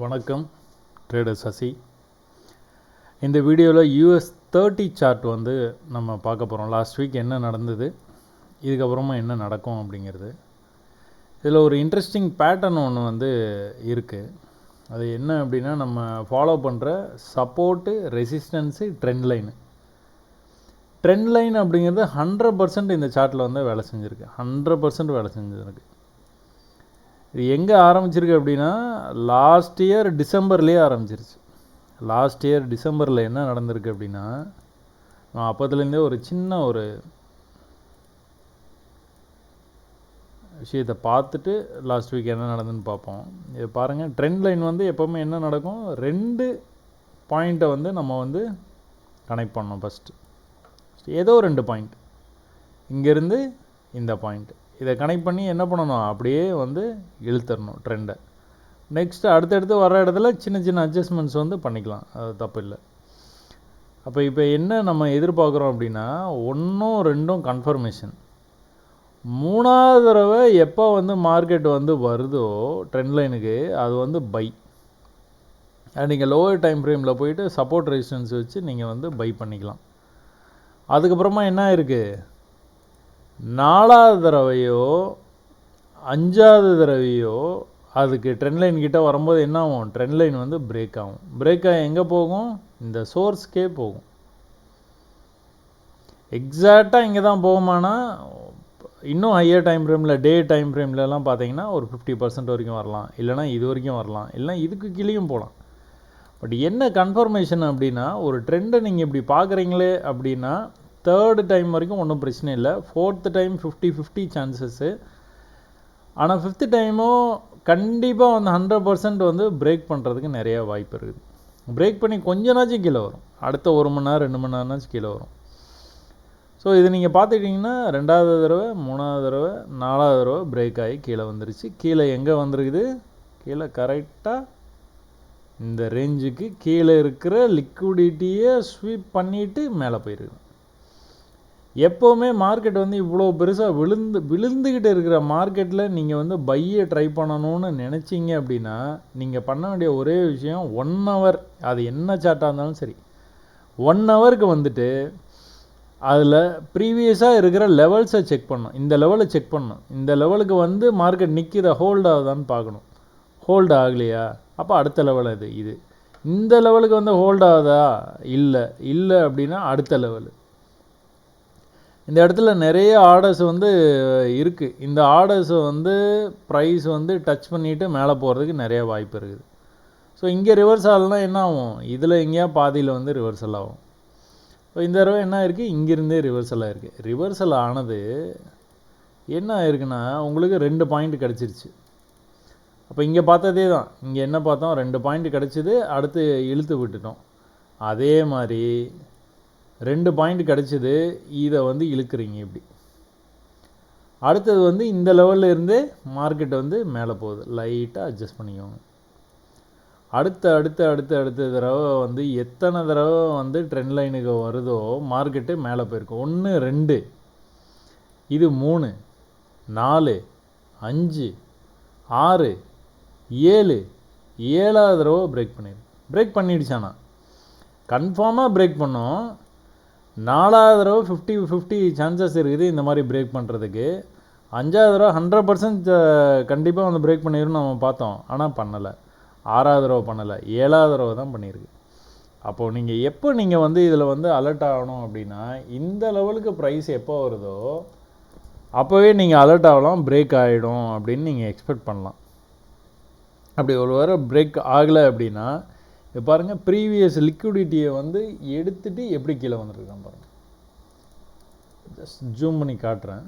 வணக்கம் ட்ரேடர் சசி. இந்த வீடியோவில் யூஎஸ் தேர்ட்டி சார்ட் வந்து நம்ம பார்க்க போகிறோம் லாஸ்ட் வீக் என்ன நடந்தது இதுக்கப்புறமா என்ன நடக்கும் அப்படிங்கிறது. இதில் ஒரு இன்ட்ரெஸ்டிங் பேட்டர்ன் ஒன்று வந்து இருக்குது அது என்ன அப்படின்னா நம்ம ஃபாலோ பண்ணுற support resistance trend line trend line அப்படிங்கிறது ஹண்ட்ரட் பர்சன்ட் இந்த சார்ட்டில் வந்து வேலை செஞ்சுருக்கு. ஹண்ட்ரட் பர்சன்ட் வேலை செஞ்சுருக்கு. இது எங்கே ஆரம்பிச்சிருக்கு அப்படின்னா லாஸ்ட் இயர் டிசம்பர்லேயே ஆரம்பிச்சிருச்சு. லாஸ்ட் இயர் டிசம்பரில் என்ன நடந்திருக்கு அப்படின்னா நான் அப்போத்துலேருந்தே ஒரு சின்ன ஒரு விஷயத்தை பார்த்துட்டு லாஸ்ட் வீக் என்ன நடந்துன்னு பார்ப்போம். இது பாருங்கள் ட்ரெண்ட் லைன் வந்து எப்போவுமே என்ன நடக்கும்? ரெண்டு பாயிண்ட்டை வந்து நம்ம வந்து கனெக்ட் பண்ணோம் ஃபஸ்ட்டு ஏதோ ரெண்டு பாயிண்ட் இங்கேருந்து இந்த பாயிண்ட்டு இதை கனெக்ட் பண்ணி என்ன பண்ணணும்? அப்படியே வந்து இழுத்தரணும் ட்ரெண்டை நெக்ஸ்ட்டு அடுத்தடுத்து வர இடத்துல சின்ன சின்ன அட்ஜஸ்ட்மெண்ட்ஸ் வந்து பண்ணிக்கலாம். அது தப்பு இல்லை. அப்போ இப்போ என்ன நம்ம எதிர்பார்க்குறோம் அப்படின்னா ஒன்றும் ரெண்டும் கன்ஃபர்மேஷன் மூணாவது தடவை எப்போ வந்து மார்க்கெட் வந்து வருதோ ட்ரெண்ட் லைனுக்கு அது வந்து பை நீங்கள் லோவர் டைம் ஃப்ரேமில் போயிட்டு சப்போர்ட் ரெசிஸ்டன்ஸ் வச்சு நீங்கள் வந்து பை பண்ணிக்கலாம். அதுக்கப்புறமா என்ன இருக்குது நாலாவது தடவையோ அஞ்சாவது தடவையோ அதுக்கு ட்ரெண்ட் லைன் கிட்டே வரும்போது என்ன ஆகும்? ட்ரெண்ட் லைன் வந்து பிரேக் ஆகும். பிரேக் ஆகி எங்கே போகும்? இந்த சோர்ஸ்க்கே போகும். எக்ஸாக்டாக இங்கே தான் போகுமானா இன்னும் ஹையர் டைம் ஃப்ரேமில் டே டைம் ஃப்ரேம்லலாம் பார்த்தீங்கன்னா ஒரு ஃபிஃப்டி பர்சன்ட் வரைக்கும் வரலாம். இல்லைனா இது வரைக்கும் வரலாம். இல்லைனா இதுக்கு கீழேயும் போகலாம். பட் என்ன கன்ஃபர்மேஷன் அப்படின்னா ஒரு ட்ரெண்டை நீங்கள் இப்படி பார்க்குறீங்களே அப்படின்னா தேர்டு டைம் வரைக்கும் ஒன்றும் பிரச்சனை இல்லை. Fourth time fifty fifty chances ஆனால் ஃபிஃப்த்து டைமும் கண்டிப்பாக வந்து ஹண்ட்ரட் பர்சன்ட் வந்து பிரேக் பண்ணுறதுக்கு நிறைய வாய்ப்பு இருக்குது. பிரேக் பண்ணி கொஞ்ச நாச்சும் கீழே வரும். அடுத்த ஒரு மணி நேரம் ரெண்டு மணி நேரம்னாச்சும் கீழே வரும். ஸோ இது நீங்கள் பார்த்துக்கிட்டிங்கன்னா ரெண்டாவது தடவை மூணாவது தடவை நாலாவது தடவை பிரேக் ஆகி கீழே வந்துருச்சு. கீழே எங்கே வந்துருக்குது? கீழே கரெக்டாக இந்த ரேஞ்சுக்கு கீழே இருக்கிற லிக்விடிட்டியை ஸ்வீப் பண்ணிவிட்டு மேலே போயிருக்கு. எப்போவுமே மார்க்கெட் வந்து இவ்வளோ பெருசாக விழுந்து விழுந்துக்கிட்டு இருக்கிற மார்க்கெட்டில் நீங்கள் வந்து பையை ட்ரை பண்ணணும்னு நினச்சிங்க அப்படின்னா நீங்கள் பண்ண வேண்டிய ஒரே விஷயம் ஒன் ஹவர் அது என்ன சார்ட்டாக இருந்தாலும் சரி. ஒன் ஹவருக்கு வந்துட்டு அதில் ப்ரீவியஸாக இருக்கிற லெவல்ஸை செக் பண்ணணும். இந்த லெவலை செக் பண்ணணும். இந்த லெவலுக்கு வந்து மார்க்கெட் நிற்கிற ஹோல்ட் ஆகுதான்னு பார்க்கணும். ஹோல்டு ஆகலையா? அப்போ அடுத்த லெவல் அது இது. இந்த லெவலுக்கு வந்து ஹோல்ட் ஆகுதா? இல்லை. இல்லை அப்படின்னா அடுத்த லெவலு இந்த இடத்துல நிறைய ஆர்டர்ஸ் வந்து இருக்குது இந்த ஆர்டர்ஸை வந்து ப்ரைஸ் வந்து டச் பண்ணிவிட்டு மேலே போகிறதுக்கு நிறைய வாய்ப்பு இருக்குது. ஸோ இங்கே ரிவர்ஸ் ஆகலாம் என்ன ஆகும்? இதில் எங்கேயா பாதியில் வந்து ரிவர்சல் ஆகும். இப்போ இந்த தடவை என்ன இருக்குது இங்கேருந்தே ரிவர்சலாக இருக்குது ரிவர்சல் ஆனது என்ன ஆயிருக்குன்னா உங்களுக்கு ரெண்டு பாயிண்ட் கிடச்சிருச்சு. அப்போ இங்கே பார்த்ததே தான். இங்கே என்ன பார்த்தோம்? ரெண்டு பாயிண்ட் கிடச்சிது அடுத்து இழுத்து விட்டுட்டோம். அதே மாதிரி ரெண்டு பாயிண்ட் கிடச்சிது இதை வந்து இழுக்கிறீங்க இப்படி. அடுத்தது வந்து இந்த லெவலில் இருந்து மார்க்கெட் வந்து மேலே போகுது. லைட்டாக அட்ஜஸ்ட் பண்ணிக்கோங்க. அடுத்த அடுத்த அடுத்த அடுத்த தடவை வந்து எத்தனை தடவை வந்து ட்ரெண்ட் லைனுக்கு வருதோ மார்க்கெட்டு மேலே போயிருக்கும். ஒன்று ரெண்டு. இது மூணு நாலு அஞ்சு ஆறு ஏழு. ஏழாவது தடவை பிரேக் பண்ணிடு பிரேக் பண்ணிடுச்சானா கன்ஃபார்மாக பிரேக் பண்ணோம். நாலாவது தடவை ஃபிஃப்டி ஃபிஃப்டி சான்சஸ் இருக்குது இந்த மாதிரி பிரேக் பண்ணுறதுக்கு அஞ்சாவது தடவை ஹண்ட்ரட் பர்சன்ட் கண்டிப்பாக வந்து பிரேக் பண்ணிடும் நம்ம பார்த்தோம். ஆனால் பண்ணலை. ஆறாவது தடவை பண்ணலை. ஏழாவது தடவை தான் பண்ணியிருக்கு. அப்போது நீங்கள் எப்போ நீங்கள் வந்து இதில் வந்து அலர்ட் ஆகணும் அப்படின்னா இந்த லெவலுக்கு ப்ரைஸ் எப்போ வருதோ அப்போவே நீங்கள் அலர்ட் ஆகலாம் பிரேக் ஆகிடும் அப்படின்னு நீங்கள் எக்ஸ்பெக்ட் பண்ணலாம். அப்படி ஒரு வாரம் பிரேக் ஆகலை அப்படின்னா இப்போ பாருங்கள் ப்ரீவியஸ் லிக்விடிட்டியை வந்து எடுத்துகிட்டு எப்படி கீழே வந்துருக்கான் பாருங்கள் ஜஸ்ட் ஜூம் பண்ணி காட்டுறேன்.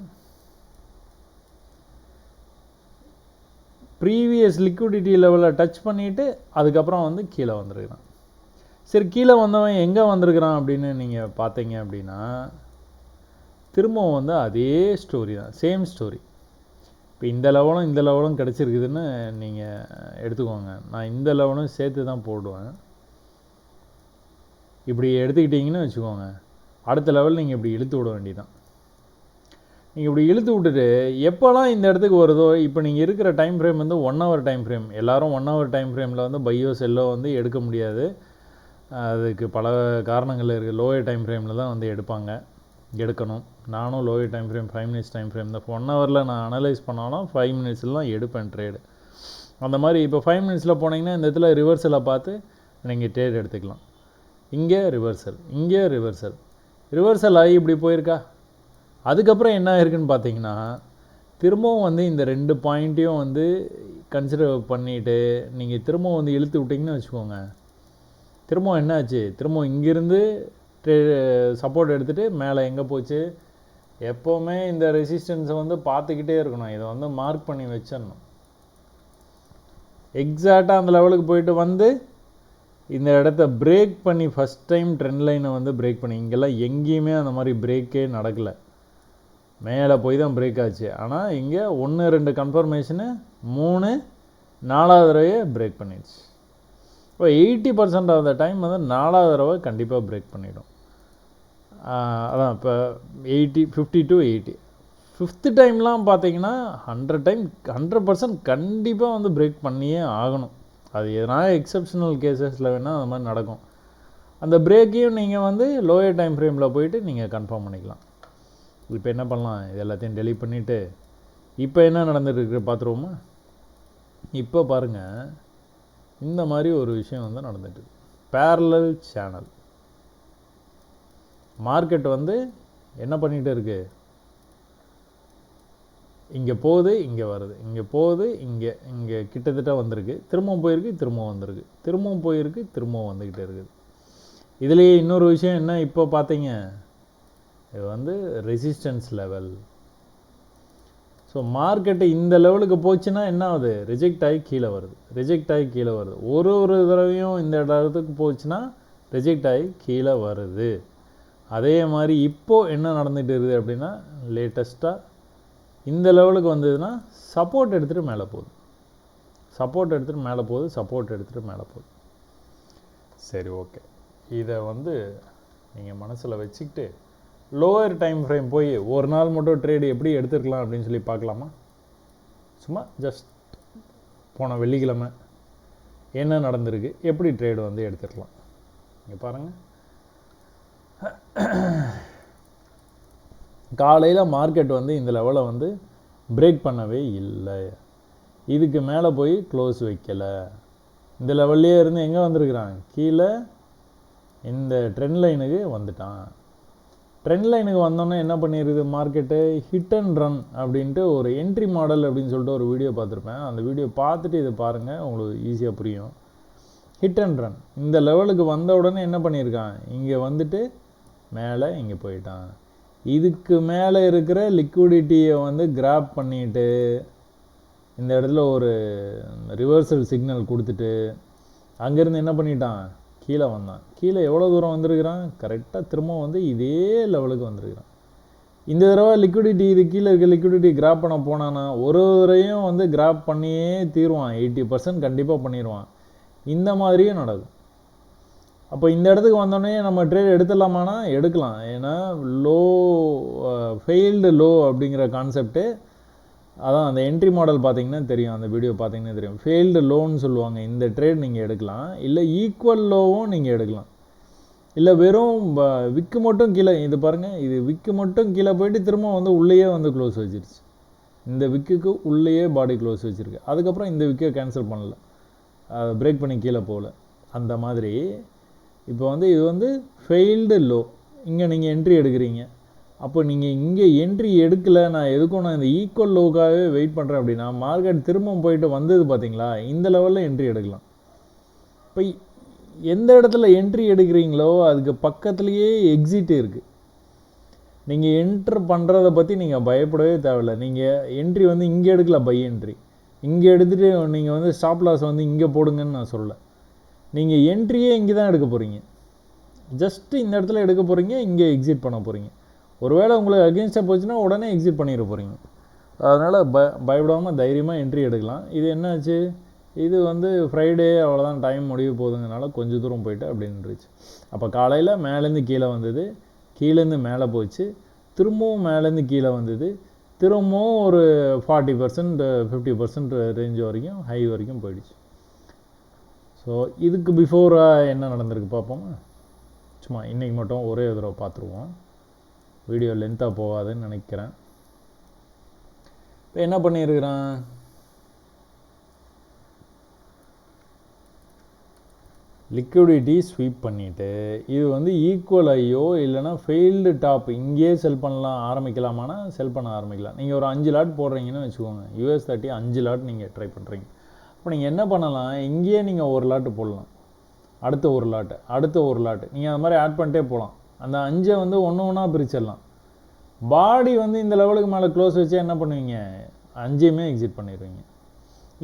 ப்ரீவியஸ் லிக்விடிட்டி லெவலில் டச் பண்ணிவிட்டு அதுக்கப்புறம் வந்து கீழே வந்திருக்கிறான். சரி கீழே வந்தவன் எங்கே வந்திருக்கிறான் அப்படின்னு நீங்கள் பார்த்தீங்க அப்படின்னா திரும்பவும் வந்து அதே ஸ்டோரி தான் சேம் ஸ்டோரி இப்போ இந்த லெவலும் இந்த லெவலும் கிடச்சிருக்குதுன்னு நீங்கள் எடுத்துக்கோங்க. நான் இந்த லெவலும் சேர்த்து தான் போடுவேன். இப்படி எடுத்துக்கிட்டிங்கன்னு வச்சுக்கோங்க. அடுத்த லெவல் நீங்கள் இப்படி இழுத்து விட வேண்டியதான் நீங்கள் இப்படி இழுத்து விட்டுட்டு எப்போல்லாம் இந்த இடத்துக்கு வருதோ இப்போ நீங்கள் இருக்கிற டைம் ஃப்ரேம் வந்து ஒன் ஹவர் டைம் ஃப்ரேம் எல்லாரும் ஒன் ஹவர் டைம் ஃப்ரேமில் வந்து பையோ செல்லோ வந்து எடுக்க முடியாது. அதுக்கு பல காரணங்கள் இருக்குது லோயர் டைம் ஃப்ரேமில் தான் வந்து எடுப்பாங்க. எடுக்கணும். நானும் lower time frame five minutes time frame தான். ஒன் ஹவரில் நான் அனலைஸ் பண்ணாலும் ஃபைவ் மினிட்ஸில் தான் எடுப்பேன் ட்ரேடு அந்த மாதிரி இப்போ ஃபைவ் மினிட்ஸில் போனீங்கன்னா இந்த இடத்துல ரிவர்சலை பார்த்து நீங்கள் ட்ரேட் எடுத்துக்கலாம். இங்கே ரிவர்சல் இங்கே ரிவர்சல் ரிவர்சல் ஆகி இப்படி போயிருக்கா? அதுக்கப்புறம் என்ன ஆயிருக்குன்னு பார்த்தீங்கன்னா திரும்பவும் வந்து இந்த ரெண்டு பாயிண்ட்டையும் வந்து கன்சிடர் பண்ணிவிட்டு நீங்கள் திரும்பவும் வந்து இழுத்து விட்டிங்கன்னு வச்சுக்கோங்க. திரும்பவும் என்னாச்சு? திரும்பவும் இங்கேருந்து சப்போர்ட் எடுத்துகிட்டு மேலே எங்கே போச்சு? எப்போவுமே இந்த ரெசிஸ்டன்ஸை வந்து பார்த்துக்கிட்டே இருக்கணும். இதை வந்து மார்க் பண்ணி வச்சிடணும். எக்ஸாக்டாக அந்த லெவலுக்கு போயிட்டு வந்து இந்த இடத்த பிரேக் பண்ணி ஃபஸ்ட் டைம் ட்ரெண்ட் லைனை வந்து பிரேக் பண்ணி இங்கெல்லாம் எங்கேயுமே அந்த மாதிரி பிரேக்கே நடக்கலை. மேலே போய் தான் பிரேக் ஆச்சு. ஆனால் இங்கே ஒன்று ரெண்டு கன்ஃபர்மேஷனு மூணு நாலாவது தடவையே பிரேக் பண்ணிடுச்சு. இப்போ eighty percent of the time வந்து நாலாவது தடவை கண்டிப்பாக பிரேக் பண்ணிடும். அதான் இப்போ eighty fifty to eighty fifth டைம்லாம் பார்த்தீங்கன்னா ஹண்ட்ரட் டைம் ஹண்ட்ரட் பர்சன்ட் கண்டிப்பாக வந்து பிரேக் பண்ணியே ஆகணும். அது எதனா எக்ஸப்ஷனல் கேசஸில் வேணால் அந்த மாதிரி நடக்கும். அந்த பிரேக்கையும் நீங்கள் வந்து லோயர் டைம் ஃப்ரேமில் போயிட்டு நீங்கள் கன்ஃபார்ம் பண்ணிக்கலாம். இப்போ என்ன பண்ணலாம்? இது எல்லாத்தையும் டெலிட் பண்ணிவிட்டு இப்போ என்ன நடந்துட்டுருக்கு பார்த்துருவோமா இப்போ பாருங்கள் இந்த மாதிரி ஒரு விஷயம் வந்து நடந்துட்டு பேரலல் சேனல் மார்க்கெட் வந்து என்ன பண்ணிகிட்டு இருக்கு? இங்கே போகுது இங்கே வருது. இங்கே போகுது இங்கே இங்கே கிட்டத்தட்ட வந்திருக்கு. திரும்பவும் போயிருக்கு திரும்பவும் வந்திருக்கு. திரும்பவும் போயிருக்கு திரும்பவும் வந்துக்கிட்டே இருக்குது. இதுலேயே இன்னொரு விஷயம் என்ன இப்போ பார்த்தீங்க? இது வந்து ரெசிஸ்டன்ஸ் லெவல் ஸோ மார்க்கெட்டு இந்த லெவலுக்கு போச்சுன்னா என்ன ஆகுது? ரிஜெக்ட் ஆகி கீழே வருது. ரிஜெக்ட் ஆகி கீழே வருது. ஒரு ஒரு தடவையும் இந்த இடத்துக்கு போச்சுன்னா ரிஜெக்ட் ஆகி கீழே வருது. அதே மாதிரி இப்போது என்ன நடந்துகிட்டு இருக்குது அப்படின்னா லேட்டஸ்ட்டாக இந்த லெவலுக்கு வந்ததுன்னா சப்போர்ட் எடுத்துகிட்டு மேலே போகுது. சப்போர்ட் எடுத்துகிட்டு மேலே போகுது சப்போர்ட் எடுத்துகிட்டு மேலே போகுது. சரி ஓகே இதை வந்து நீங்கள் மனசில் வச்சுக்கிட்டு லோயர் டைம் ஃப்ரேம் போய் ஒரு நாள் மட்டும் ட்ரேடு எப்படி எடுத்துருக்கலாம் அப்படின்னு சொல்லி பார்க்கலாமா? சும்மா ஜஸ்ட் போன வெள்ளிக்கிழமை என்ன நடந்திருக்கு எப்படி ட்ரேடு வந்து எடுத்துருக்கலாம். இங்கே பாருங்கள் காலையில் மார்க்கெட் வந்து இந்த லெவலை வந்து பிரேக் பண்ணவே இல்லை. இதுக்கு மேலே போய் க்ளோஸ் வைக்கலை. இந்த லெவல்லையே இருந்து எங்கே வந்திருக்கிறான்? கீழே இந்த ட்ரெண்ட் லைனுக்கு வந்துட்டான். ட்ரெண்ட் லைனுக்கு வந்தோன்னே என்ன பண்ணியிருக்குது மார்க்கெட்டு ஹிட் அண்ட் ரன் அப்படின்ட்டு ஒரு என்ட்ரி மாடல் அப்படின்னு சொல்லிட்டு ஒரு வீடியோ பார்த்துருப்பேன். அந்த வீடியோ பார்த்துட்டு இதை பாருங்கள் உங்களுக்கு ஈஸியாக புரியும். ஹிட் அண்ட் ரன் இந்த லெவலுக்கு வந்த உடனே என்ன பண்ணியிருக்கான்? இங்கே வந்துட்டு மேலே இங்கே போயிட்டான். இதுக்கு மேலே இருக்கிற லிக்விடிட்டியை வந்து கிராப் பண்ணிட்டு இந்த இடத்துல ஒரு ரிவர்சல் சிக்னல் கொடுத்துட்டு அங்கேருந்து என்ன பண்ணிட்டான்? கீழே வந்தான். கீழே எவ்வளோ தூரம் வந்திருக்கிறான்? கரெக்டாக திரும்ப வந்து இதே லெவலுக்கு வந்திருக்கிறான். இந்த தடவை லிக்விடிட்டி இது கீழே இருக்க லிக்விடிட்டி கிராப் பண்ண போனான்னா ஒரு தடவையும் வந்து கிராப் பண்ணியே தீருவான். எயிட்டி பர்சன்ட் கண்டிப்பாக பண்ணிடுவான் இந்த மாதிரியும் நடக்கும். அப்போ இந்த இடத்துக்கு வந்தோடனே நம்ம ட்ரேட் எடுத்துடலாமானா எடுக்கலாம். ஏன்னா லோ ஃபெயில்டு லோ அப்படிங்கிற கான்செப்ட்டு அதான் அந்த என்ட்ரி மாடல் பார்த்தீங்கன்னா தெரியும். அந்த வீடியோ பார்த்தீங்கன்னா தெரியும். ஃபெயில்டு லோன்னு சொல்லுவாங்க. இந்த ட்ரேட் நீங்கள் எடுக்கலாம். இல்லை ஈக்குவல் லோவும் நீங்கள் எடுக்கலாம். இல்லை வெறும் விக்கு மட்டும் கீழே இது பாருங்கள் இது விக்கு மட்டும் கீழே போயிட்டு திரும்ப வந்து உள்ளேயே வந்து க்ளோஸ் வச்சிருச்சு. இந்த விக்குக்கு உள்ளேயே பாடி க்ளோஸ் வச்சுருக்கு. அதுக்கப்புறம் இந்த விக்கை கேன்சல் பண்ணல. பிரேக் பண்ணி கீழே போகல. அந்த மாதிரி இப்போ வந்து இது வந்து ஃபெயில்டு லோ இங்கே நீங்கள் என்ட்ரி எடுக்கிறீங்க. அப்போ நீங்கள் இங்கே என்ட்ரி எடுக்கலை நான் எதுக்கும் நான் இந்த ஈக்குவல் லோக்காகவே வெயிட் பண்ணுறேன் அப்படின்னா மார்க்கெட் திரும்பவும் போயிட்டு வந்தது பார்த்தீங்களா இந்த லெவலில் என்ட்ரி எடுக்கலாம். இப்போ எந்த இடத்துல என்ட்ரி எடுக்கிறீங்களோ அதுக்கு பக்கத்துலேயே எக்ஸிட் இருக்குது நீங்கள் என்ட்ரு பண்ணுறத பற்றி நீங்கள் பயப்படவே தேவையில்லை. நீங்கள் என்ட்ரி வந்து இங்கே எடுக்கல பை என்ட்ரி இங்கே எடுத்துகிட்டு நீங்கள் வந்து ஸ்டாப் லாஸ் வந்து இங்கே போடுங்கன்னு நான் சொல்லலை. நீங்கள் என்ட்ரியே இங்கே தான் எடுக்க போகிறீங்க ஜஸ்ட்டு இந்த இடத்துல எடுக்க போகிறீங்க இங்கே எக்ஸிட் பண்ண போகிறீங்க ஒருவேளை உங்களுக்கு அகேன்ஸ்டாக போச்சுன்னா உடனே எக்ஸிட் பண்ணிட போகிறீங்க அதனால் ப பயப்படாமல் தைரியமாக என்ட்ரி எடுக்கலாம். இது என்னாச்சு? இது வந்து ஃப்ரைடே அவ்வளோதான் டைம் முடிவு போகுதுங்கனால கொஞ்சம் தூரம் போயிட்டு அப்படின்னுருச்சு அப்போ காலையில் மேலேருந்து கீழே வந்தது. கீழேருந்து மேலே போச்சு. திரும்பவும் மேலேருந்து கீழே வந்தது. திரும்பவும் ஒரு forty percent fifty percent range வரைக்கும் ஹை வரைக்கும் போயிடுச்சு. ஸோ இதுக்கு பிஃபோராக என்ன நடந்திருக்கு பார்ப்போமா? சும்மா இன்றைக்கி மட்டும் ஒரே தடவை பார்த்துருவோம். வீடியோ லென்த்தாக போகாதுன்னு நினைக்கிறேன். இப்போ என்ன பண்ணியிருக்கிறான்? லிக்விடிட்டி ஸ்வீப் பண்ணிவிட்டு இது வந்து ஈக்குவல் ஐயோ இல்லைனா ஃபெயில்டு டாப் இங்கேயே செல் பண்ணலாம் ஆரம்பிக்கலாமானா செல் பண்ண ஆரம்பிக்கலாம். நீங்கள் ஒரு அஞ்சு லாட் போடுறீங்கன்னு வச்சுக்கோங்க. யூஎஸ் தேர்ட்டி அஞ்சு லாட் நீங்கள் ட்ரை பண்ணுறீங்க இப்போ நீங்கள் என்ன பண்ணலாம்? இங்கேயே நீங்கள் ஒரு லாட்டு போடலாம். அடுத்த ஒரு லாட்டு அடுத்த ஒரு லாட்டு. நீங்கள் அது மாதிரி ஆட் பண்ணிட்டே போகலாம் அந்த அஞ்சை வந்து ஒன்று ஒன்றா பிரிச்சிடலாம். பாடி வந்து இந்த லெவலுக்கு மேலே க்ளோஸ் வச்சா என்ன பண்ணுவீங்க? அஞ்சையுமே எக்ஸிட் பண்ணிடுவீங்க.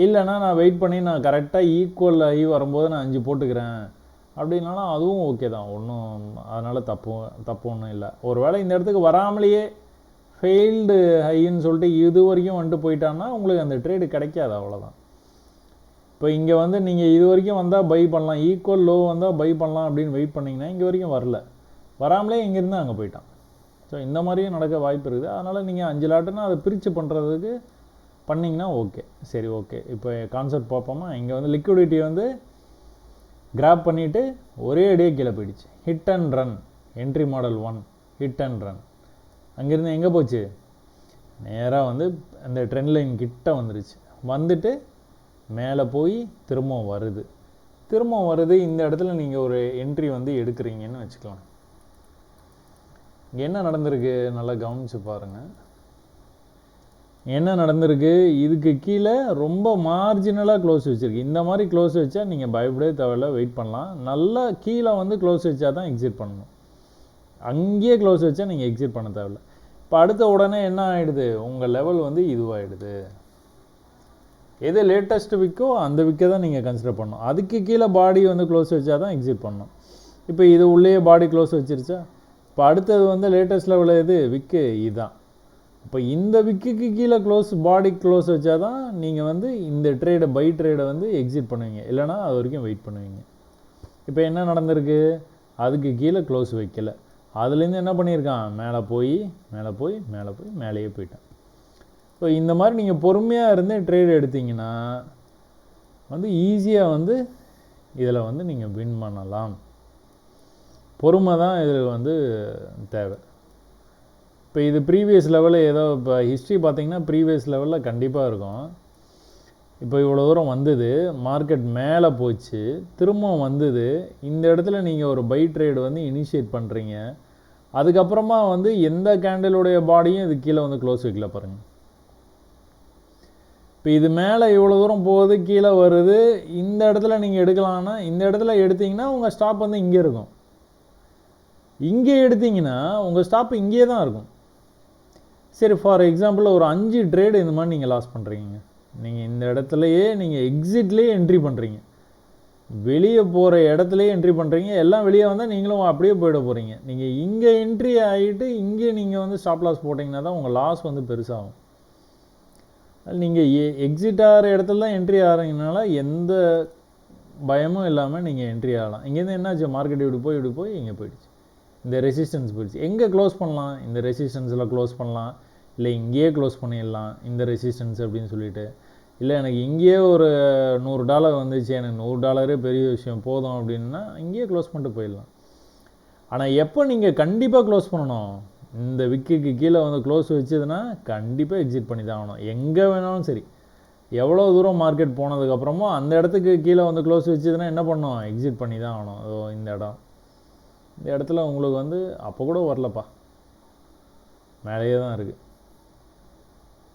இல்லைனா நான் வெயிட் பண்ணி நான் கரெக்டாக ஈக்குவல் ஆகி வரும்போது நான் அஞ்சு போட்டுக்கிறேன். அப்படின்னாலும் அதுவும் ஓகே தான். ஒன்றும் அதனால் தப்பு தப்பு ஒன்றும் இல்லை. ஒரு வேளை இந்த இடத்துக்கு வராமலேயே ஃபெயில்டு ஹைன்னு சொல்லிட்டு இது வரைக்கும் வந்துட்டு போயிட்டான்னா உங்களுக்கு அந்த ட்ரேடு கிடைக்காது அவ்வளோதான் இப்போ இங்கே வந்து நீங்கள் இது வரைக்கும் வந்தால் பை பண்ணலாம் ஈக்குவல் லோ வந்தால் பை பண்ணலாம் அப்படின்னு வெயிட் பண்ணிங்கன்னா இங்கே வரைக்கும் வரல. வராமலே இங்கேருந்து அங்கே போயிட்டான். ஸோ இந்த மாதிரியும் நடக்க வாய்ப்பு இருக்குது. அதனால் நீங்கள் அஞ்சு லாட்டுன்னா அதை பிரித்து பண்ணுறதுக்கு பண்ணிங்கன்னா ஓகே. சரி ஓகே. இப்போ கான்செப்ட் பார்ப்போமா? இங்கே வந்து லிக்விடிட்டி வந்து கிராப் பண்ணிவிட்டு ஒரே அடியே கீழே போயிடுச்சு. Hit and run entry model one hit and run அங்கேருந்து எங்கே போச்சு? நேராக வந்து அந்த ட்ரெண்ட் லைன் கிட்ட வந்துருச்சு. வந்துட்டு மேலே போய் திரும்பவும் வருது. திரும்பவும் வருது இந்த இடத்துல நீங்கள் ஒரு என்ட்ரி வந்து எடுக்கிறீங்கன்னு வச்சுக்கலாம். இங்கே என்ன நடந்திருக்கு? நல்லா கவனித்து பாருங்கள் என்ன நடந்திருக்கு? இதுக்கு கீழே ரொம்ப மார்ஜினலாக க்ளோஸ் வச்சுருக்கு. இந்த மாதிரி க்ளோஸ் வச்சா நீங்கள் பயப்படவே தேவையில்ல வெயிட் பண்ணலாம். நல்லா கீழே வந்து க்ளோஸ் வச்சா தான் எக்ஸிட் பண்ணணும். அங்கேயே க்ளோஸ் வச்சா நீங்கள் எக்ஸிட் பண்ண தேவையில்ல. இப்போ அடுத்த உடனே என்ன ஆகிடுது உங்கள் லெவல் வந்து இதுவாகிடுது எது லேட்டஸ்ட் விக்கோ அந்த விக்கை தான் நீங்கள் கன்சிடர் பண்ணணும். அதுக்கு கீழே பாடி வந்து க்ளோஸ் வச்சா தான் எக்ஸிட் பண்ணணும். இப்போ இது உள்ளேயே பாடி க்ளோஸ் வச்சிருச்சா? இப்போ அடுத்தது வந்து லேட்டஸ்ட் லெவலில் எது? விக்கு இதுதான் இப்போ இந்த விக்குக்கு கீழே க்ளோஸ் பாடி க்ளோஸ் வச்சா தான் நீங்கள் வந்து இந்த ட்ரேடை பை ட்ரேடை வந்து எக்ஸிட் பண்ணுவீங்க. இல்லைனா அது வரைக்கும் வெயிட் பண்ணுவீங்க. இப்போ என்ன நடந்திருக்கு? அதுக்கு கீழே க்ளோஸ் வைக்கல. அதுலேருந்து என்ன பண்ணியிருக்கான்? மேலே போய் மேலே போய் மேலே போய் மேலேயே போயிட்டான். ஸோ இந்த மாதிரி நீங்கள் பொறுமையாக இருந்து ட்ரேட் எடுத்தீங்கன்னா வந்து ஈஸியாக வந்து இதில் வந்து நீங்கள் வின் பண்ணலாம். பொறுமை தான் இதில் வந்து தேவை. இப்போ இது ப்ரீவியஸ் லெவலில் ஏதோ இப்போ ஹிஸ்ட்ரி பார்த்தீங்கன்னா ப்ரீவியஸ் லெவலில் கண்டிப்பாக இருக்கும். இப்போ இவ்வளோ தூரம் வந்தது மார்க்கெட் மேலே போச்சு திரும்பவும் வந்தது. இந்த இடத்துல நீங்கள் ஒரு பை ட்ரேடு வந்து இனிஷியேட் பண்ணுறீங்க அதுக்கப்புறமா வந்து எந்த கேண்டிலுடைய பாடியும் இது கீழே வந்து க்ளோஸ் வைக்கல பாருங்கள் இப்போ இது மேலே இவ்வளோ தூரம் போகுது கீழே வருது. இந்த இடத்துல நீங்கள் எடுக்கலாம்னா இந்த இடத்துல எடுத்தீங்கன்னா உங்கள் ஸ்டாப் வந்து இங்கே இருக்கும். இங்கே எடுத்தீங்கன்னா உங்கள் ஸ்டாப் இங்கேயே தான் இருக்கும். சரி ஃபார் எக்ஸாம்பிள் ஒரு அஞ்சு ட்ரேடு இந்த மாதிரி நீங்கள் லாஸ் பண்ணுறீங்க நீங்கள் இந்த இடத்துலையே நீங்கள் எக்ஸிட்லேயே என்ட்ரி பண்ணுறீங்க வெளியே போகிற இடத்துலையே என்ட்ரி பண்ணுறீங்க எல்லாம் வெளியே வந்தால் நீங்களும் அப்படியே போயிட போகிறீங்க நீங்கள் இங்கே என்ட்ரி ஆகிட்டு இங்கே நீங்கள் வந்து ஸ்டாப் லாஸ் போட்டிங்கன்னா தான் உங்கள் லாஸ் வந்து பெருசாகும். நீங்கள் எ எக்ஸிட் ஆகிற இடத்துல தான் என்ட்ரி ஆகிறீங்கனால எந்த பயமும் இல்லாமல் நீங்கள் என்ட்ரி ஆகலாம். இங்கேருந்து என்னாச்சு? மார்க்கெட் இப்படி போய் இப்படி போய் இங்கே போயிடுச்சு. இந்த ரெசிஸ்டன்ஸ் போயிடுச்சு. எங்கே க்ளோஸ் பண்ணலாம்? இந்த ரெசிஸ்டன்ஸில் க்ளோஸ் பண்ணலாம். இல்லை இங்கேயே க்ளோஸ் பண்ணிடலாம். இந்த ரெசிஸ்டன்ஸ் அப்படின்னு சொல்லிட்டு. இல்லை எனக்கு இங்கேயே ஒரு நூறு டாலர் வந்துச்சு. எனக்கு நூறு டாலரே பெரிய விஷயம். போதும் அப்படின்னா இங்கேயே க்ளோஸ் பண்ணிட்டு போயிடலாம். ஆனால் எப்போ நீங்கள் கண்டிப்பாக க்ளோஸ் பண்ணணும்? இந்த விக்குக்கு கீழே வந்து க்ளோஸ் வச்சதுன்னா கண்டிப்பாக எக்ஸிட் பண்ணி தான் ஆகணும். எங்கே வேணாலும் சரி. எவ்வளோ தூரம் மார்க்கெட் போனதுக்கப்புறமோ அந்த இடத்துக்கு கீழே வந்து க்ளோஸ் வச்சதுன்னா என்ன பண்ணணும்? எக்ஸிட் பண்ணி தான் ஆகணும். ஓ இந்த இடம். இந்த இடத்துல உங்களுக்கு வந்து அப்போ கூட வரலப்பா. மேலேயே தான் இருக்குது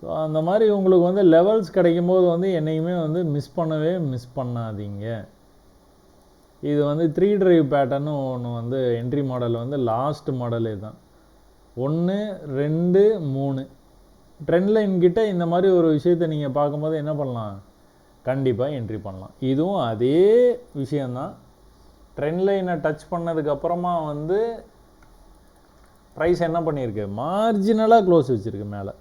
ஸோ அந்த மாதிரி உங்களுக்கு வந்து லெவல்ஸ் கிடைக்கும் போது வந்து என்னையுமே வந்து மிஸ் பண்ணவே மிஸ் பண்ணாதீங்க. இது வந்து த்ரீ ட்ரைவ் பேட்டர்னு ஒன்று வந்து என்ட்ரி மாடல் வந்து லாஸ்ட் மாடலே தான். ஒன்று ரெண்டு மூணு. ட்ரெண்ட் லைன் கிட்ட இந்த மாதிரி ஒரு விஷயத்தை நீங்கள் பார்க்கும்போது என்ன பண்ணலாம்? கண்டிப்பாக என்ட்ரி பண்ணலாம். இதுவும் அதே விஷயந்தான் ட்ரெண்ட் லைனை டச் பண்ணதுக்கப்புறமா வந்து ப்ரைஸ் என்ன பண்ணியிருக்கு? மார்ஜினலாக க்ளோஸ் வச்சுருக்கு மேலே.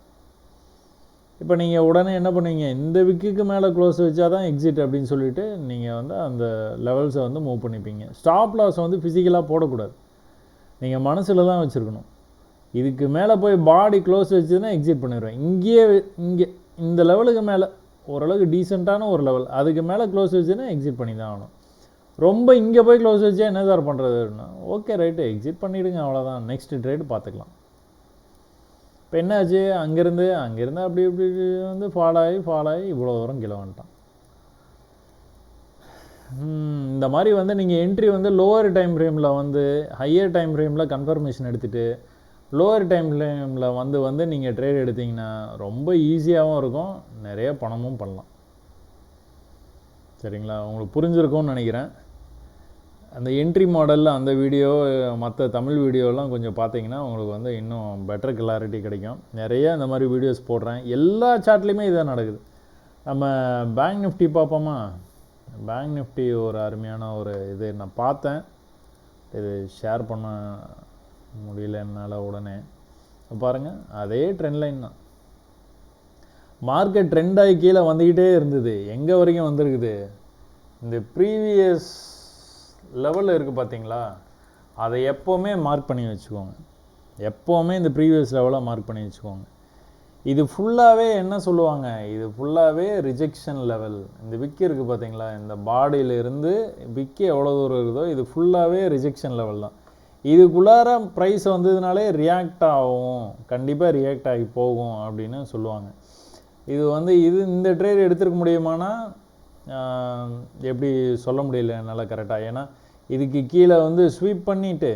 இப்போ நீங்கள் உடனே என்ன பண்ணுவீங்க? இந்த விக்குக்கு மேலே க்ளோஸ் வச்சா தான் எக்ஸிட் அப்படின்னு சொல்லிட்டு நீங்கள் வந்து அந்த லெவல்ஸை வந்து மூவ் பண்ணிப்பீங்க. ஸ்டாப் லாஸ் வந்து ஃபிசிக்கலாக போடக்கூடாது. நீங்கள் மனசில் தான் வச்சுருக்கணும். இதுக்கு மேலே போய் பாடி க்ளோஸ் வச்சுதுன்னா எக்ஸிட் பண்ணிடுவேன். இங்கேயே இங்கே இந்த லெவலுக்கு மேலே ஓரளவுக்கு டீசெண்டான ஒரு லெவல் அதுக்கு மேலே க்ளோஸ் வச்சுன்னா எக்ஸிட் பண்ணி தான் ஆகணும். ரொம்ப இங்கே போய் க்ளோஸ் வச்சா என்ன சார் பண்ணுறதுன்னா ஓகே ரைட்டு எக்ஸிட் பண்ணிவிடுங்க அவ்வளோதான் நெக்ஸ்ட் ட்ரேடு பார்த்துக்கலாம். இப்போ என்னாச்சு அங்கேருந்து அங்கேருந்து அப்படி இப்படி வந்து ஃபால் ஆகி ஃபால் ஆகி இவ்வளோ தூரம் கீழே வந்துட்டான். இந்த மாதிரி வந்து நீங்கள் என்ட்ரி வந்து லோவர் டைம் ஃப்ரேமில் வந்து ஹையர் டைம் ஃப்ரேமில் கன்ஃபர்மேஷன் எடுத்துகிட்டு லோவர் டைம்ல வந்து வந்து நீங்கள் ட்ரேட் எடுத்தீங்கன்னா ரொம்ப ஈஸியாகவும் இருக்கும். நிறைய பணமும் பண்ணலாம். சரிங்களா? உங்களுக்கு புரிஞ்சிருக்கும்னு நினைக்கிறேன். அந்த என்ட்ரி மாடலில் அந்த வீடியோ மற்ற தமிழ் வீடியோலாம் கொஞ்சம் பார்த்தீங்கன்னா உங்களுக்கு வந்து இன்னும் பெட்டர் கிளாரிட்டி கிடைக்கும். நிறைய இந்த மாதிரி வீடியோஸ் போடுறேன். எல்லா சார்ட்லேயுமே இதான் நடக்குது. நம்ம பேங்க் நிஃப்டி பார்ப்போமா? பேங்க் நிஃப்டி ஒரு அருமையான ஒரு இது. நான் பார்த்தேன். இது ஷேர் பண்ண முடியல என்னால் உடனே. பாருங்கள் அதே ட்ரெண்ட் லைன் தான். மார்க்கெட் ட்ரெண்ட் ஆகி கீழே வந்துக்கிட்டே இருந்தது. எங்கே வரைக்கும் வந்திருக்குது? இந்த ப்ரீவியஸ் லெவலில் இருக்குது பார்த்தீங்களா அதை எப்போவுமே மார்க் பண்ணி வச்சுக்கோங்க. எப்போவுமே இந்த ப்ரீவியஸ் லெவலாக மார்க் பண்ணி வச்சுக்கோங்க. இது ஃபுல்லாகவே என்ன சொல்லுவாங்க? இது ஃபுல்லாகவே ரிஜெக்ஷன் லெவல் இந்த விக்கி இருக்குது பார்த்தீங்களா இந்த பாடியில இருந்து எவ்வளோ தூரம் இருக்குதோ இது ஃபுல்லாகவே ரிஜெக்ஷன் லெவல் தான். இதுக்குள்ளார ப்ரைஸ் வந்ததுனாலே ரியாக்ட் ஆகும். கண்டிப்பாக ரியாக்ட் ஆகி போகும் அப்படின்னு சொல்லுவாங்க. இது வந்து இது இந்த ட்ரேட் எடுத்துருக்க முடியுமானா எப்படி சொல்ல முடியல என்னால் கரெக்டாக ஏன்னா இதுக்கு கீழே வந்து ஸ்வீப் பண்ணிவிட்டு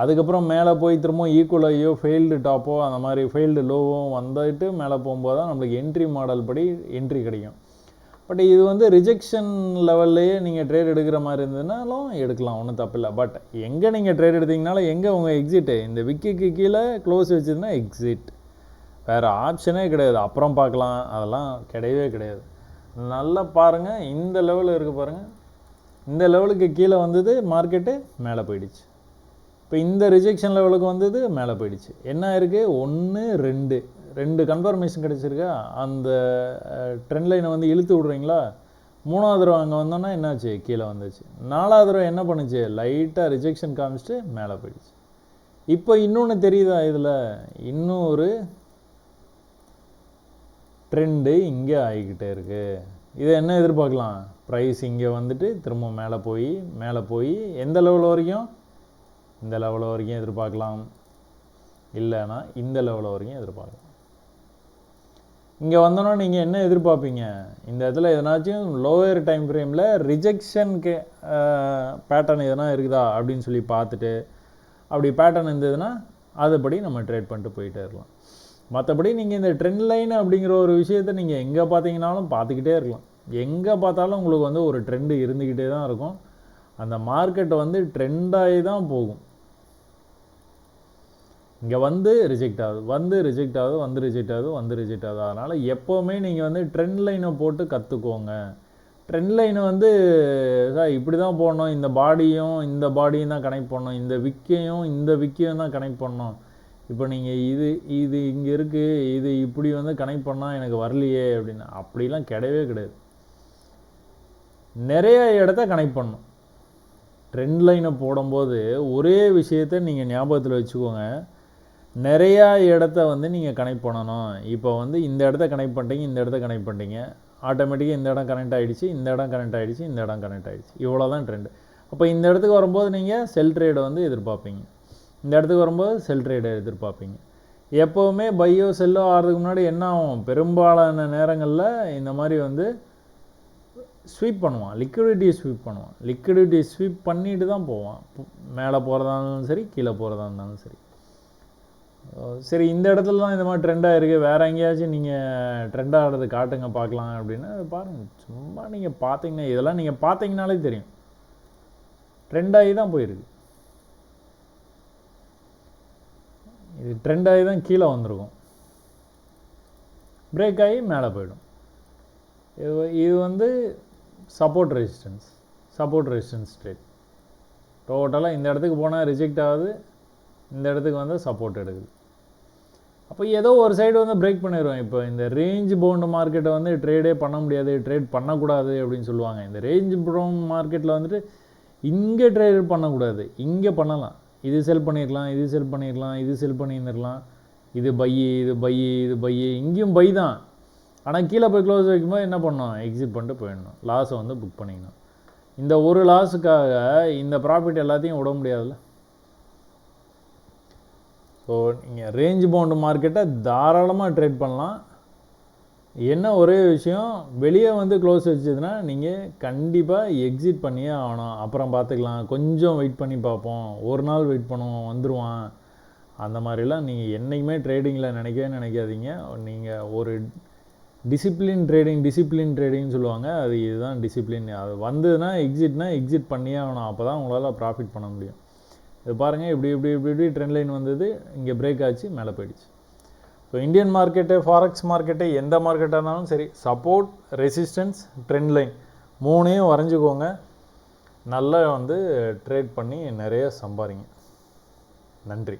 அதுக்கப்புறம் மேலே போய் திரும்ப ஈக்குவலையோ ஃபெயில்டு டாப்போ அந்த மாதிரி ஃபெயில்டு லோவோ வந்துட்டு மேலே போகும்போது தான் நம்மளுக்கு என்ட்ரி மாடல் படி என்ட்ரி கிடைக்கும். பட் இது வந்து ரிஜெக்ஷன் லெவல்லையே நீங்கள் ட்ரேட் எடுக்கிற மாதிரி இருந்ததுனாலும் எடுக்கலாம் ஒன்றும் தப்பில்லை பட் எங்கே நீங்கள் ட்ரேட் எடுத்தீங்கனாலும் எங்கே உங்கள் எக்ஸிட்டு இந்த விக்கிக்கு கீழே க்ளோஸ் வச்சதுன்னா எக்ஸிட் வேறு ஆப்ஷனே கிடையாது. அப்புறம் பார்க்கலாம். அதெல்லாம் கிடையவே கிடையாது. நல்லா பாருங்கள் இந்த லெவலில் இருக்குது பாருங்கள் இந்த லெவலுக்கு கீழே வந்தது மார்க்கெட்டு மேலே போயிடுச்சு. இப்போ இந்த ரிஜெக்ஷன் லெவலுக்கு வந்தது மேலே போயிடுச்சு. என்ன இருக்குது ஒன்று ரெண்டு. ரெண்டு கன்ஃபர்மேஷன் கிடச்சிருக்கா? அந்த ட்ரெண்ட் லைனை வந்து இழுத்து விட்றீங்களா? மூணாவது தடவை அங்கே வந்தோன்னா என்னாச்சு? கீழே வந்துச்சு. நாலாவது தடவை என்ன பண்ணுச்சு? லைட்டாக ரிஜெக்ஷன் காமிச்சிட்டு மேலே போயிடுச்சு. இப்போ இன்னொன்று தெரியுதா இதில்? இன்னும் ஒரு ட்ரெண்டு இங்கே ஆகிக்கிட்டே இருக்குது இதை என்ன எதிர்பார்க்கலாம்? ப்ரைஸ் இங்கே வந்துட்டு திரும்ப மேலே போய் மேலே போய் எந்த லெவல் வரைக்கும்? இந்த லெவல் வரைக்கும் எதிர்பார்க்கலாம். இல்லைன்னா இந்த லெவல் வரைக்கும் எதிர்பார்க்கலாம். இங்கே வந்தோன்னா நீங்கள் என்ன எதிர்பார்ப்பீங்க? இந்த இடத்துல எதனாச்சும் லோயர் டைம் ஃப்ரேமில் ரிஜெக்ஷனுக்கு பேட்டர்ன் எதனா இருக்குதா அப்படின்னு சொல்லி பார்த்துட்டு அப்படி பேட்டர்ன் இருந்ததுன்னா அதுபடி நம்ம ட்ரேட் பண்ணிட்டு போயிட்டே இருக்கலாம். மற்றபடி நீங்கள் இந்த ட்ரெண்ட் லைன் அப்படிங்கிற ஒரு விஷயத்தை நீங்கள் எங்கே பார்த்தீங்கனாலும் பார்த்துக்கிட்டே இருக்கலாம். எங்கே பார்த்தாலும் உங்களுக்கு வந்து ஒரு ட்ரெண்டு இருந்துக்கிட்டே தான் இருக்கும். அந்த மார்க்கெட்டை வந்து ட்ரெண்டாகி தான் போகும். இங்கே வந்து ரிஜெக்ட் ஆகுது வந்து ரிஜெக்ட் ஆகுது வந்து ரிஜெக்ட் ஆகுது வந்து ரிஜெக்ட் ஆகுது. அதனால் எப்போவுமே நீங்கள் வந்து ட்ரெண்ட் லைனை போட்டு கற்றுக்கோங்க ட்ரெண்ட் லைனை வந்து சார் இப்படி தான் போடணும். இந்த பாடியும் இந்த பாடியும் தான் கனெக்ட் பண்ணணும். இந்த விக்கையும் இந்த விக்கையும் தான் கனெக்ட் பண்ணணும். இப்போ நீங்கள் இது இது இங்கே இருக்குது இது இப்படி வந்து கனெக்ட் பண்ணால் எனக்கு வரலையே அப்படின்னு. அப்படிலாம் கிடையவே கிடையாது. நிறைய இடத்த கனெக்ட் பண்ணும் ட்ரெண்ட் லைனை போடும்போது ஒரே விஷயத்தை நீங்கள் ஞாபகத்தில் வச்சுக்கோங்க. நிறையா இடத்த வந்து நீங்கள் கனெக்ட் பண்ணணும். இப்போ வந்து இந்த இடத்த கனெக்ட் பண்ணிட்டீங்க இந்த இடத்த கனெக்ட் பண்ணிட்டீங்க. ஆட்டோமேட்டிக்காக இந்த இடம் கனெக்ட் ஆகிடுச்சு இந்த இடம் கனெக்ட் ஆகிடுச்சு இந்த இடம் கனெக்ட் ஆகிடுச்சு இவ்வளோ தான் ட்ரெண்டு அப்போ இந்த இடத்துக்கு வரும்போது நீங்கள் செல் ட்ரேடை வந்து எதிர்பார்ப்பீங்க. இந்த இடத்துக்கு வரும்போது செல் ட்ரேடை எதிர்பார்ப்பீங்க. எப்போவுமே பையோ செல்லோ ஆகிறதுக்கு முன்னாடி என்ன ஆகும்? பெரும்பாலான நேரங்களில் இந்த மாதிரி வந்து ஸ்வீப் பண்ணுவான். லிக்விடிட்டியை ஸ்வீப் பண்ணுவான். லிக்விடிட்டியை ஸ்வீப் பண்ணிட்டு தான் போவான். மேலே போகிறதா இருந்தாலும் சரி கீழே போகிறதா இருந்தாலும் சரி. சரி இந்த இடத்துல தான் இந்த மாதிரி ட்ரெண்டாக இருக்குது வேறு எங்கேயாச்சும் நீங்கள் ட்ரெண்டாக ஆகிறது காட்டுங்க பார்க்கலாம் அப்படின்னா. பாருங்கள் சும்மா நீங்கள் பார்த்தீங்கன்னா இதெல்லாம் நீங்கள் பார்த்தீங்கனாலே தெரியும். ட்ரெண்ட் ஆகி தான் போயிருக்கு. இது ட்ரெண்ட் ஆகி தான் கீழே வந்திருக்கும். பிரேக் ஆகி மேலே போயிடும். இது இது வந்து support resistance support resistance state டோட்டலாக இந்த இடத்துக்கு போனால் ரிஜெக்ட் ஆகுது இந்த இடத்துக்கு வந்து சப்போர்ட் எடுக்குது. அப்போ ஏதோ ஒரு சைடு வந்து பிரேக் பண்ணிடுவோம் இப்போ இந்த ரேஞ்ச் பவுண்ட் மார்க்கெட்டை வந்து ட்ரேடே பண்ண முடியாது ட்ரேட் பண்ணக்கூடாது அப்படின்னு சொல்லுவாங்க. இந்த ரேஞ்ச் பவுண்ட் மார்க்கெட்டில் வந்துட்டு இங்கே ட்ரேட் பண்ணக்கூடாது. இங்கே பண்ணலாம். இது செல் பண்ணிடலாம் இது செல் பண்ணிடலாம் இது செல் பண்ணியிருந்துடலாம் இது பையி இது பையி இது பையி இங்கேயும் பை தான். ஆனால் கீழே போய் க்ளோஸ் வைக்கும்போது என்ன பண்ணணும் எக்ஸிட் பண்ணிட்டு போயிடணும். லாஸை வந்து புக் பண்ணிக்கணும். இந்த ஒரு லாஸுக்காக இந்த ப்ராஃபிட் எல்லாத்தையும் விட முடியாதுல்ல? ஸோ நீங்கள் ரேஞ்ச் பவுண்டு மார்க்கெட்டை தாராளமாக ட்ரேட் பண்ணலாம். என்ன ஒரே விஷயம் வெளியே வந்து க்ளோஸ் வச்சதுன்னா நீங்கள் கண்டிப்பாக எக்ஸிட் பண்ணியே ஆகணும். அப்புறம் பார்த்துக்கலாம். கொஞ்சம் வெயிட் பண்ணி பார்ப்போம். ஒரு நாள் வெயிட் பண்ணுவோம் வந்துடுவான் அந்த மாதிரிலாம் நீங்கள் என்றைக்குமே ட்ரேடிங்கில் நினைக்கவே நினைக்காதீங்க. நீங்கள் ஒரு டிசிப்ளின் ட்ரேடிங் டிசிப்ளின் ட்ரேடிங்னு சொல்லுவாங்க. அது இதுதான் டிசிப்ளின் அது வந்ததுன்னா எக்ஸிட்னா எக்ஸிட் பண்ணியே ஆகணும். அப்போ தான் உங்களால் ப்ராஃபிட் பண்ண முடியும். இது பாருங்கள் இப்படி இப்படி இப்படி இப்படி ட்ரெண்ட் லைன் வந்தது. இங்கே பிரேக் ஆச்சு மேலே போயிடுச்சு. So Indian market forex market எந்த மார்க்கெட்டாக இருந்தாலும் சரி சப்போர்ட் ரெசிஸ்டன்ஸ் ட்ரெண்ட் லைன் மூணையும் வரைஞ்சிக்கோங்க. நல்லா வந்து ட்ரேட் பண்ணி நிறைய சம்பாதிங்க நன்றி.